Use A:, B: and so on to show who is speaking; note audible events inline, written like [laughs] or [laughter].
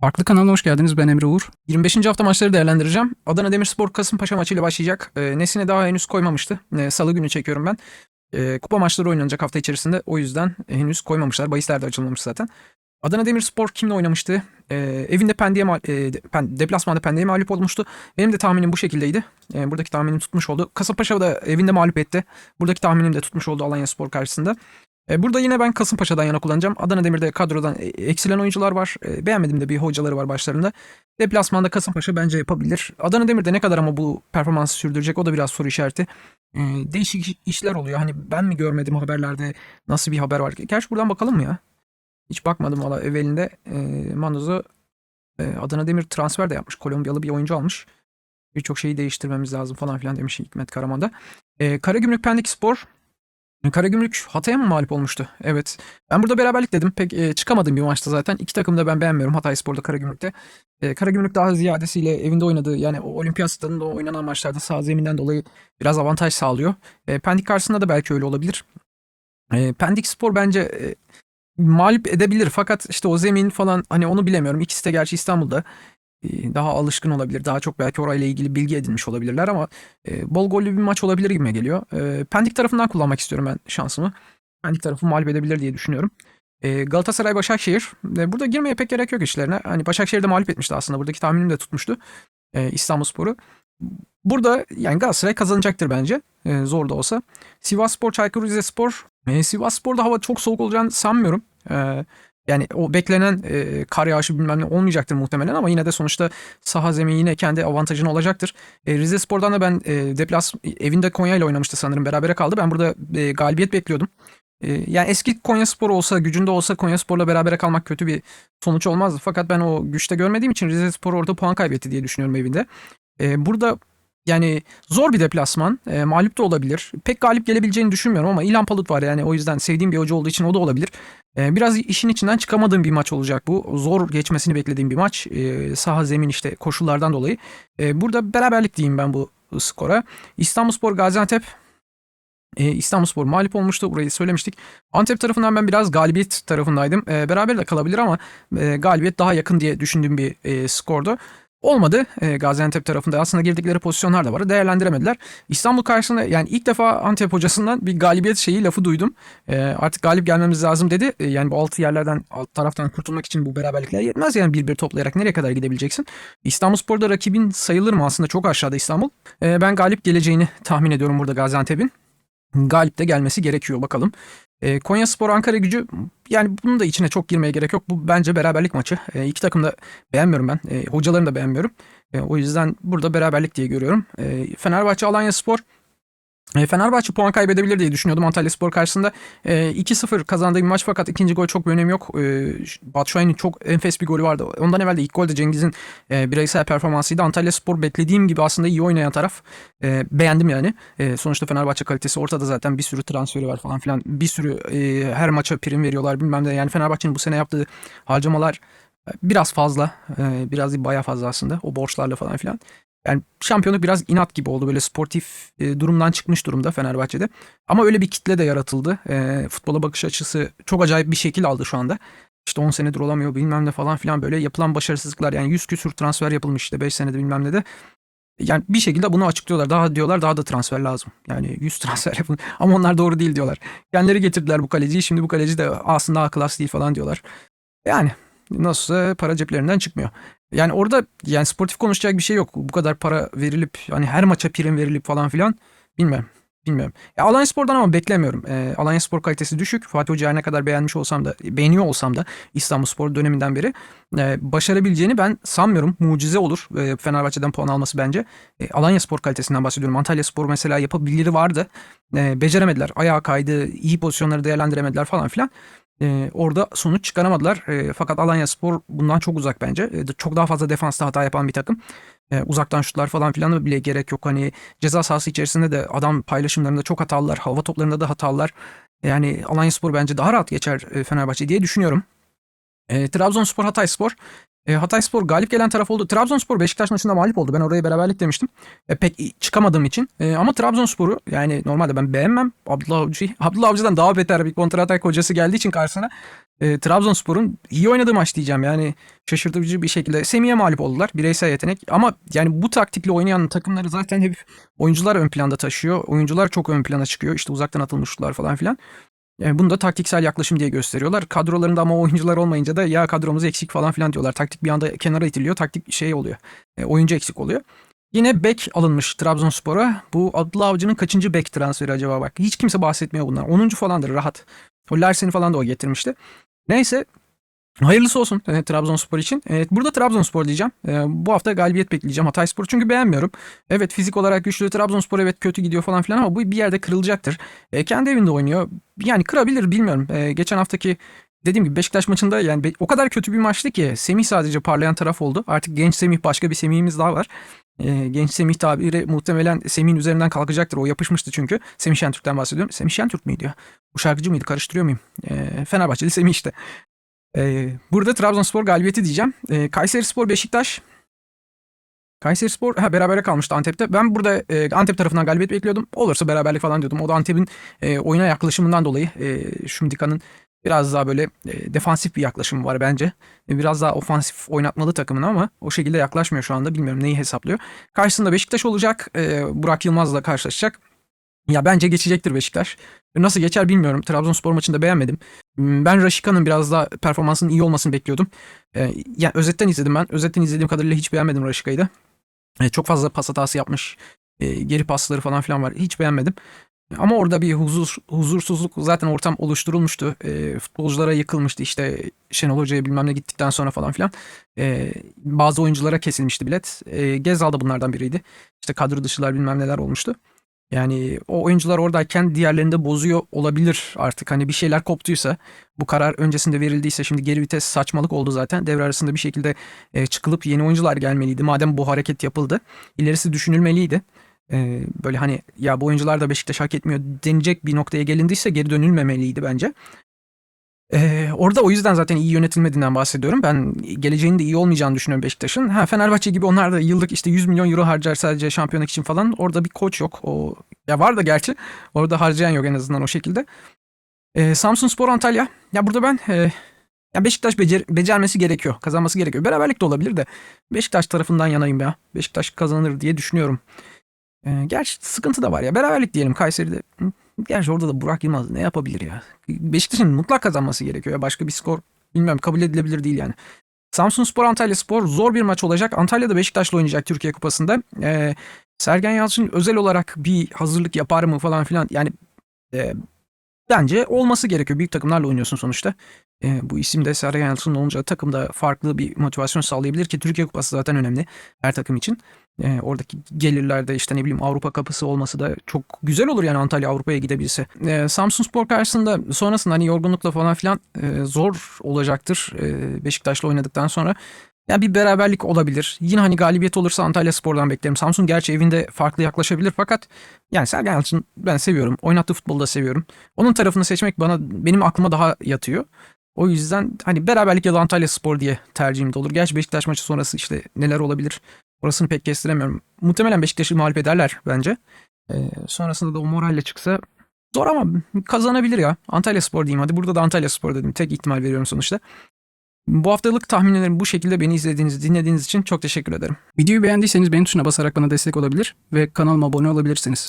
A: Farklı kanalına hoş geldiniz. Ben Emre Uğur. 25. hafta maçları değerlendireceğim. Adana Demirspor Kasımpaşa maçıyla başlayacak. E, Nesine daha henüz koymamıştı. E, Salı günü çekiyorum ben. E, kupa maçları oynanacak hafta içerisinde. O yüzden henüz koymamışlar. Bahisler de açılmamış zaten. Adana Demirspor kimle oynamıştı? E, evinde Pendik'e e, pen- deplasmanda Pendik'e mağlup olmuştu. Benim de tahminim bu şekildeydi. E, buradaki tahminim tutmuş oldu. Kasımpaşa da evinde mağlup etti. Buradaki tahminim de tutmuş oldu Alanya Spor karşısında. E, Burada yine ben Kasımpaşa'dan yana kullanacağım. Adana Demir'de kadrodan e, eksilen oyuncular var. E, Beğenmedim de bir hocaları var başlarında. Deplasmanda Kasımpaşa bence yapabilir. Adana Demir'de ne kadar ama bu performansı sürdürecek o da biraz soru işareti. Değişik iş- işler oluyor. Hani ben mi görmedim haberlerde nasıl bir haber var? Gerçi buradan bakalım mı ya? Hiç bakmadım valla evvelinde. Mandozo e, Adana Demir transfer de yapmış. Kolombiyalı bir oyuncu almış. Birçok şeyi değiştirmemiz lazım falan filan demiş Hikmet Karaman'da. Karagümrük Pendik Spor Karagümrük Hatay'a mı mağlup olmuştu? Evet. Ben burada beraberlik dedim. Pek e, çıkamadığım bir maçta zaten. İki takım da ben beğenmiyorum Hatay Spor'da Karagümrük'te. E, Karagümrük daha ziyadesiyle evinde oynadığı yani o olimpiyat stadında oynanan maçlarda sağ zeminden dolayı biraz avantaj sağlıyor. E, Pendik karşısında da belki öyle olabilir. E, Pendik Spor bence e, mağlup edebilir fakat işte o zemin falan hani onu bilemiyorum. İkisi de gerçi İstanbul'da daha alışkın olabilir. Daha çok belki orayla ilgili bilgi edinmiş olabilirler ama e, bol gollü bir maç olabilir gibime geliyor. E, Pendik tarafından kullanmak istiyorum ben şansımı. Pendik tarafı mağlup edebilir diye düşünüyorum. E, Galatasaray Başakşehir. E, burada girmeye pek gerek yok işlerine. Hani Başakşehir de mağlup etmişti aslında. Buradaki tahminim de tutmuştu. E, İstanbulspor'u. Burada yani Galatasaray kazanacaktır bence. E, zor da olsa. Sivasspor, Çaykur Rizespor. E, Sivasspor'da hava çok soğuk olacağını sanmıyorum. E, yani o beklenen e, kar yağışı bilmem ne olmayacaktır muhtemelen ama yine de sonuçta saha zemini yine kendi avantajına olacaktır. E, Rize Spor'dan da ben e, deplas evinde Konya ile oynamıştı sanırım berabere kaldı. Ben burada e, galibiyet bekliyordum. E, yani eski Konya Spor olsa gücünde olsa Konya Spor'la berabere kalmak kötü bir sonuç olmazdı. Fakat ben o güçte görmediğim için Rize Spor orada puan kaybetti diye düşünüyorum evinde. E, burada yani zor bir deplasman. E, mağlup da olabilir. Pek galip gelebileceğini düşünmüyorum ama İlhan Palut var yani o yüzden sevdiğim bir hoca olduğu için o da olabilir. E, biraz işin içinden çıkamadığım bir maç olacak bu. Zor geçmesini beklediğim bir maç. E, saha zemin işte koşullardan dolayı. E, burada beraberlik diyeyim ben bu skora. İstanbulspor Gaziantep e, İstanbulspor mağlup olmuştu. Burayı söylemiştik. Antep tarafından ben biraz galibiyet tarafındaydım. E, beraber de kalabilir ama e, galibiyet daha yakın diye düşündüğüm bir e, skordu. Olmadı e, Gaziantep tarafında. Aslında girdikleri pozisyonlar da var. Değerlendiremediler. İstanbul karşısında yani ilk defa Antep hocasından bir galibiyet şeyi lafı duydum. E, artık galip gelmemiz lazım dedi. E, yani bu altı yerlerden alt taraftan kurtulmak için bu beraberlikler yetmez. Yani bir bir toplayarak nereye kadar gidebileceksin? İstanbulspor'da rakibin sayılır mı aslında çok aşağıda İstanbul. E, ben galip geleceğini tahmin ediyorum burada Gaziantep'in galip de gelmesi gerekiyor bakalım. E, Konya Spor Ankara gücü yani bunun da içine çok girmeye gerek yok. Bu bence beraberlik maçı. E, iki takım da beğenmiyorum ben. E, hocalarını da beğenmiyorum. E, o yüzden burada beraberlik diye görüyorum. E, Fenerbahçe Alanya Spor Fenerbahçe puan kaybedebilir diye düşünüyordum Antalya Spor karşısında. E, 2-0 kazandığı bir maç fakat ikinci gol çok bir önemi yok. E, Batshuayi'nin çok enfes bir golü vardı. Ondan evvel de ilk gol de Cengiz'in e, bireysel performansıydı. Antalya Spor beklediğim gibi aslında iyi oynayan taraf. E, beğendim yani. E, sonuçta Fenerbahçe kalitesi ortada zaten bir sürü transferi var falan filan. Bir sürü e, her maça prim veriyorlar bilmem ne. Yani Fenerbahçe'nin bu sene yaptığı harcamalar e, biraz fazla. E, biraz bayağı fazla aslında. O borçlarla falan filan. Yani şampiyonluk biraz inat gibi oldu. Böyle sportif e, durumdan çıkmış durumda Fenerbahçe'de. Ama öyle bir kitle de yaratıldı. E, futbola bakış açısı çok acayip bir şekil aldı şu anda. İşte 10 senedir olamıyor bilmem ne falan filan böyle yapılan başarısızlıklar. Yani 100 küsür transfer yapılmış işte 5 senede bilmem ne de. Yani bir şekilde bunu açıklıyorlar. Daha diyorlar daha da transfer lazım. Yani 100 [laughs] transfer yapın. Ama onlar doğru değil diyorlar. Kendileri getirdiler bu kaleciyi. Şimdi bu kaleci de aslında A klas değil falan diyorlar. Yani nasılsa para ceplerinden çıkmıyor. Yani orada yani sportif konuşacak bir şey yok. Bu kadar para verilip hani her maça prim verilip falan filan bilmiyorum. Bilmiyorum. Ya Alanya Spor'dan ama beklemiyorum. E, Alanya Spor kalitesi düşük. Fatih Hoca'yı ne kadar beğenmiş olsam da, beğeniyor olsam da İstanbul Spor döneminden beri e, başarabileceğini ben sanmıyorum. Mucize olur e, Fenerbahçe'den puan alması bence. E, Alanya Spor kalitesinden bahsediyorum. Antalya Spor mesela yapabiliri vardı. E, beceremediler. Ayağa kaydı, iyi pozisyonları değerlendiremediler falan filan. E, orada sonuç çıkaramadılar. E, fakat Alanya Spor bundan çok uzak bence. E, çok daha fazla defansta hata yapan bir takım. E, uzaktan şutlar falan filan bile gerek yok. Hani ceza sahası içerisinde de adam paylaşımlarında çok hatalılar. Hava toplarında da hatalılar. Yani Alanya Spor bence daha rahat geçer e, Fenerbahçe diye düşünüyorum. E, Trabzonspor Hatayspor. E, Hatayspor galip gelen taraf oldu. Trabzonspor Beşiktaş maçında mağlup oldu. Ben oraya beraberlik demiştim. E, pek çıkamadığım için. E, ama Trabzonspor'u yani normalde ben beğenmem. Abdullah Avcı'yı. [laughs] Abdullah Avcı'dan daha beter bir kontratak hocası geldiği için karşısına e, Trabzonspor'un iyi oynadığı maç diyeceğim. Yani şaşırtıcı bir şekilde Semih'e mağlup oldular. Bireysel yetenek. Ama yani bu taktikle oynayan takımları zaten hep oyuncular ön planda taşıyor. Oyuncular çok ön plana çıkıyor. İşte uzaktan atılmış şutlar falan filan. Yani bunu da taktiksel yaklaşım diye gösteriyorlar. Kadrolarında ama oyuncular olmayınca da ya kadromuz eksik falan filan diyorlar. Taktik bir anda kenara itiliyor. Taktik şey oluyor. E, oyuncu eksik oluyor. Yine bek alınmış Trabzonspor'a. Bu Abdullah Avcı'nın kaçıncı bek transferi acaba bak. Hiç kimse bahsetmiyor bundan. 10. falandır rahat. O Larsen'i falan da o getirmişti. Neyse Hayırlısı olsun e, Trabzonspor için. Evet, burada Trabzonspor diyeceğim. E, bu hafta galibiyet bekleyeceğim Hatayspor çünkü beğenmiyorum. Evet fizik olarak güçlü Trabzonspor evet kötü gidiyor falan filan ama bu bir yerde kırılacaktır. E, kendi evinde oynuyor. Yani kırabilir bilmiyorum. E, geçen haftaki dediğim gibi Beşiktaş maçında yani o kadar kötü bir maçtı ki Semih sadece parlayan taraf oldu. Artık genç Semih başka bir Semih'imiz daha var. E, genç Semih tabiri muhtemelen Semih'in üzerinden kalkacaktır. O yapışmıştı çünkü. Semih Şentürk'ten bahsediyorum. Semih Şentürk müydü ya? Bu şarkıcı mıydı? Karıştırıyor muyum? E, Fenerbahçeli Semih işte. Ee, burada Trabzonspor galibiyeti diyeceğim. Ee, Kayserispor Beşiktaş. Kayserispor ha berabere kalmıştı Antep'te. Ben burada e, Antep tarafından galibiyet bekliyordum. Olursa beraberlik falan diyordum. O da Antep'in e, oyuna yaklaşımından dolayı e, Şumdika'nın biraz daha böyle e, defansif bir yaklaşımı var bence. E, biraz daha ofansif oynatmalı takımın ama o şekilde yaklaşmıyor şu anda. Bilmiyorum neyi hesaplıyor. Karşısında Beşiktaş olacak. E, Burak Yılmaz'la karşılaşacak. Ya bence geçecektir Beşiktaş. Nasıl geçer bilmiyorum. Trabzonspor maçında beğenmedim. Hmm, Ben Raşika'nın biraz daha performansının iyi olmasını bekliyordum. Ee, yani özetten izledim ben. Özetten izlediğim kadarıyla hiç beğenmedim Raşika'yı da. Ee, çok fazla pas hatası yapmış. Ee, geri pasları falan filan var. Hiç beğenmedim. Ama orada bir huzur, huzursuzluk zaten ortam oluşturulmuştu. Ee, futbolculara yıkılmıştı işte Şenol Hoca'ya bilmem ne gittikten sonra falan filan. Ee, bazı oyunculara kesilmişti bilet. Ee, Gezal da bunlardan biriydi. İşte kadro dışılar bilmem neler olmuştu. Yani o oyuncular oradayken diğerlerini de bozuyor olabilir artık. Hani bir şeyler koptuysa bu karar öncesinde verildiyse şimdi geri vites saçmalık oldu zaten. Devre arasında bir şekilde e, çıkılıp yeni oyuncular gelmeliydi. Madem bu hareket yapıldı ilerisi düşünülmeliydi. E, böyle hani ya bu oyuncular da Beşiktaş hak etmiyor denecek bir noktaya gelindiyse geri dönülmemeliydi bence. Ee, orada o yüzden zaten iyi yönetilmediğinden bahsediyorum. Ben geleceğinin de iyi olmayacağını düşünüyorum Beşiktaş'ın. Ha Fenerbahçe gibi onlar da yıllık işte 100 milyon euro harcar sadece şampiyonluk için falan. Orada bir koç yok. O ya var da gerçi. Orada harcayan yok en azından o şekilde. Ee, Samsun Spor Antalya. Ya burada ben e, ya Beşiktaş becer, becermesi gerekiyor. Kazanması gerekiyor. Beraberlik de olabilir de Beşiktaş tarafından yanayım ya. Beşiktaş kazanır diye düşünüyorum. Ee, gerçi sıkıntı da var ya. Beraberlik diyelim Kayseri'de. Gerçi orada da Burak Yılmaz ne yapabilir ya? Beşiktaş'ın mutlak kazanması gerekiyor. ya. Başka bir skor bilmiyorum kabul edilebilir değil yani. Samsun Spor Antalya Spor zor bir maç olacak. Antalya'da Beşiktaş'la oynayacak Türkiye Kupası'nda. Ee, Sergen Yalçın özel olarak bir hazırlık yapar mı falan filan. Yani e, bence olması gerekiyor. Büyük takımlarla oynuyorsun sonuçta. E, bu isim de Sergen Yalçın olunca takımda farklı bir motivasyon sağlayabilir ki Türkiye Kupası zaten önemli her takım için. E, oradaki gelirlerde işte ne bileyim Avrupa kapısı olması da çok güzel olur yani Antalya Avrupa'ya gidebilse. E, Samsun Spor karşısında sonrasında hani yorgunlukla falan filan e, zor olacaktır e, Beşiktaş'la oynadıktan sonra. Yani bir beraberlik olabilir. Yine hani galibiyet olursa Antalya Spor'dan beklerim. Samsun gerçi evinde farklı yaklaşabilir fakat yani Sergen Yalçın ben seviyorum. Oynattığı futbolu da seviyorum. Onun tarafını seçmek bana benim aklıma daha yatıyor. O yüzden hani beraberlik ya da Antalya Spor diye tercihim de olur. Gerçi Beşiktaş maçı sonrası işte neler olabilir orasını pek kestiremiyorum. Muhtemelen Beşiktaş'ı mağlup ederler bence. Ee, sonrasında da o moralle çıksa zor ama kazanabilir ya. Antalya Spor diyeyim hadi. Burada da Antalya Spor dedim. Tek ihtimal veriyorum sonuçta. Bu haftalık tahminlerim bu şekilde beni izlediğiniz, dinlediğiniz için çok teşekkür ederim.
B: Videoyu beğendiyseniz beğen tuşuna basarak bana destek olabilir ve kanalıma abone olabilirsiniz.